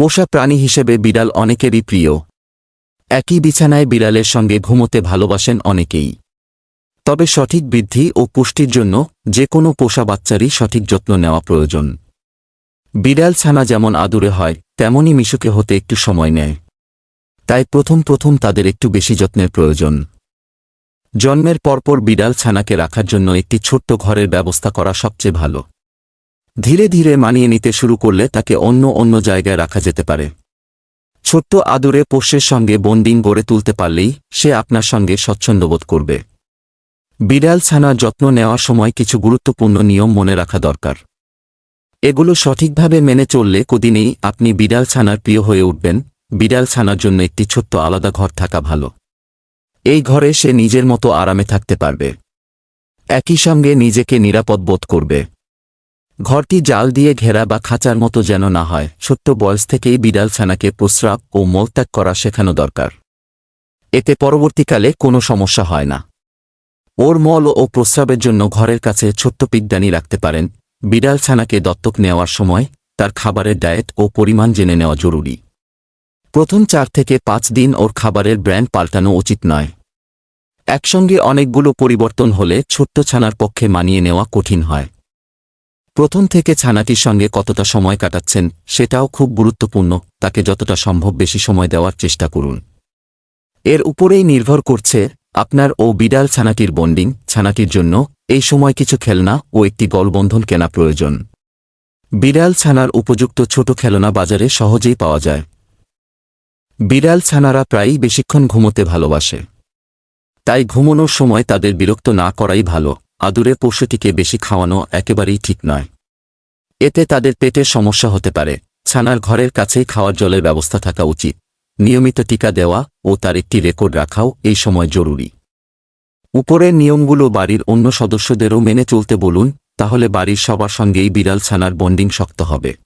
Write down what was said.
পোষা প্রাণী হিসেবে বিড়াল অনেকেরই প্রিয়। একই বিছানায় বিড়ালের সঙ্গে ঘুমোতে ভালোবাসেন অনেকেই। তবে সঠিক বৃদ্ধি ও পুষ্টির জন্য যে কোনো পোষা বাচ্চারই সঠিক যত্ন নেওয়া প্রয়োজন। বিড়াল ছানা যেমন আদুরে হয়, তেমনই মিশুকে হতে একটু সময় নেয়। তাই প্রথম প্রথম তাদের একটু বেশি যত্নের প্রয়োজন। জন্মের পরপর বিড়াল ছানাকে রাখার জন্য একটি ছোট্ট ঘরের ব্যবস্থা করা সবচেয়ে ভালো। ধীরে ধীরে মানিয়ে নিতে শুরু করলে তাকে অন্য অন্য জায়গায় রাখা যেতে পারে। ছোট্ট আদরে পোষ্যের সঙ্গে বন্ডিং গড়ে তুলতে পারলেই সে আপনার সঙ্গে স্বচ্ছন্দবোধ করবে। বিড়াল ছানার যত্ন নেওয়ার সময় কিছু গুরুত্বপূর্ণ নিয়ম মনে রাখা দরকার। এগুলো সঠিকভাবে মেনে চললে কদিনেই আপনি বিড়াল ছানার প্রিয় হয়ে উঠবেন। বিড়াল ছানার জন্য একটি ছোট্ট আলাদা ঘর থাকা ভালো। এই ঘরে সে নিজের মতো আরামে থাকতে পারবে। একই সঙ্গে নিজেকে নিরাপদ বোধ করবে। ঘরটি জাল দিয়ে ঘেরা বা খাঁচার মতো যেন না হয়, ছোট্ট বয়স থেকেই বিড়াল ছানাকে প্রস্রাব ও মলত্যাগ করা শেখানো দরকার। এতে পরবর্তীকালে কোনো সমস্যা হয় না। ওর মল ও প্রস্রাবের জন্য ঘরের কাছে ছোট্ট পিকদানি রাখতে পারেন। বিড়াল ছানাকে দত্তক নেওয়ার সময় তার খাবারের ডায়েট ও পরিমাণ জেনে নেওয়া জরুরি। প্রথম চার থেকে পাঁচ দিন ওর খাবারের ব্র্যান্ড পাল্টানো উচিত নয়। একসঙ্গে অনেকগুলো পরিবর্তন হলে ছোট্ট ছানার পক্ষে মানিয়ে নেওয়া কঠিন হয়। প্রথম থেকে ছানাটির সঙ্গে কতটা সময় কাটাচ্ছেন সেটাও খুব গুরুত্বপূর্ণ, তাকে যতটা সম্ভব বেশি সময় দেওয়ার চেষ্টা করুন। এর উপরেই নির্ভর করছে আপনার ও বিড়াল ছানাটির বন্ডিং, ছানাটির জন্য এই সময় কিছু খেলনা ও একটি গলবন্ধন কেনা প্রয়োজন। বিড়াল ছানার উপযুক্ত ছোট খেলনা বাজারে সহজেই পাওয়া যায়। বিড়াল ছানারা প্রায়ই বেশিক্ষণ ঘুমোতে ভালোবাসে। তাই ঘুমানোর সময় তাদের বিরক্ত না করাই ভালো। আদুরে পশুটিকে বেশি খাওয়ানো একেবারেই ঠিক নয়। এতে তাদের পেটের সমস্যা হতে পারে। ছানার ঘরের কাছেই খাওয়ার জলের ব্যবস্থা থাকা উচিত। নিয়মিত টিকা দেওয়া ও তার একটি রেকর্ড রাখাও এই সময় জরুরি। উপরের নিয়মগুলো বাড়ির অন্য সদস্যদেরও মেনে চলতে বলুন, তাহলে বাড়ির সবার সঙ্গেই বিড়াল ছানার বন্ডিং শক্ত হবে।